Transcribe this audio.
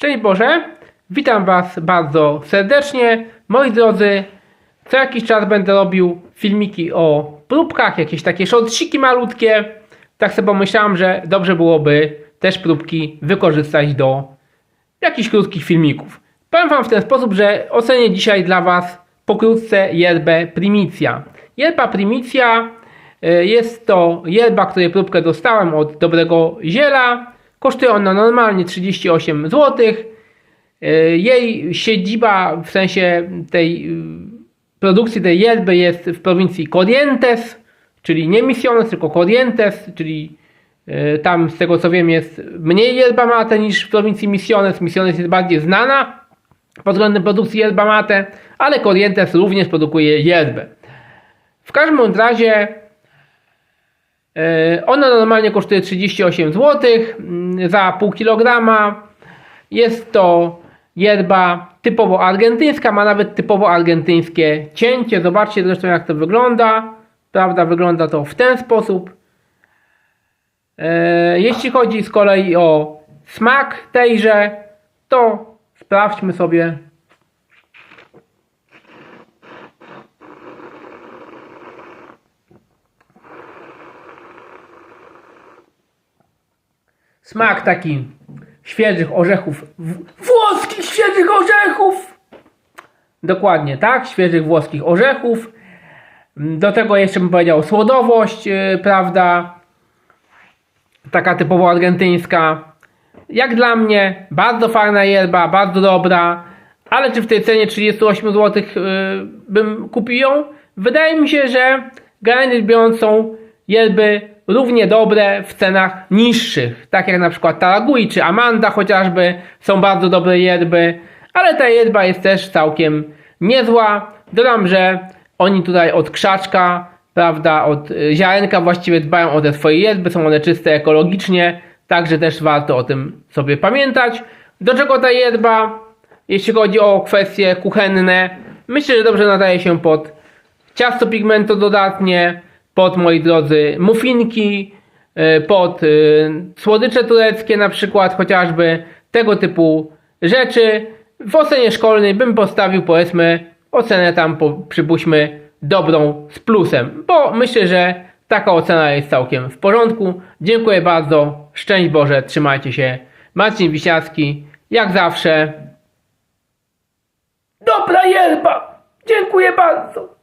Szczęść Boże, witam Was bardzo serdecznie. Moi drodzy, co jakiś czas będę robił filmiki o próbkach, jakieś takie shortsiki malutkie. Tak sobie pomyślałem, że dobrze byłoby też próbki wykorzystać do jakichś krótkich filmików. Powiem Wam w ten sposób, że ocenię dzisiaj dla Was pokrótce yerbę primicja. Yerba primicja y, jest to yerba, której próbkę dostałem od dobrego ziela. Kosztuje ona normalnie 38 zł. Jej siedziba w sensie tej y, produkcji tej yerby jest w prowincji Corrientes, czyli nie Misiones, tylko Corrientes, czyli y, tam z tego co wiem jest mniej yerba mate niż w prowincji Misiones. Misiones jest bardziej znana pod względem produkcji yerba mate, ale Corrientes również produkuje yerbę. W każdym razie e, ona normalnie kosztuje 38 zł mm, za pół kilograma. Jest to yerba typowo argentyńska, ma nawet typowo argentyńskie cięcie. Zobaczcie zresztą jak to wygląda. Prawda, wygląda to w ten sposób. E, Jeśli chodzi z kolei o smak tejże, to sprawdźmy sobie. Smak taki świeżych orzechów, włoskich świeżych orzechów! Dokładnie, tak, świeżych włoskich orzechów. Do tego jeszcze bym powiedział słodowość, yy, prawda? Taka typowo argentyńska. Jak dla mnie, bardzo fajna yerba, bardzo dobra, ale czy w tej cenie 38 zł yy, bym kupił ją? Wydaje mi się, że generalnie biorąc są równie dobre w cenach niższych, tak jak na przykład Taragui czy Amanda chociażby, są bardzo dobre yerby, ale ta yerba jest też całkiem niezła. Dodam, że oni tutaj od krzaczka, prawda, od y, ziarenka właściwie dbają o te swoje yerby, są one czyste ekologicznie, także też warto o tym sobie pamiętać. Do czego ta yerba, jeśli chodzi o kwestie kuchenne, myślę, że dobrze nadaje się pod ciasto pigmento dodatnie, pod moi drodzy muffinki, y, pod y, słodycze tureckie na przykład, chociażby tego typu rzeczy. W ocenie szkolnej bym postawił powiedzmy ocenę tam po, przypuśćmy dobrą z plusem, bo myślę, że taka ocena jest całkiem w porządku. Dziękuję bardzo, szczęść Boże, trzymajcie się. Marcin Wisiacki, jak zawsze. Dobra yerba! Dziękuję bardzo!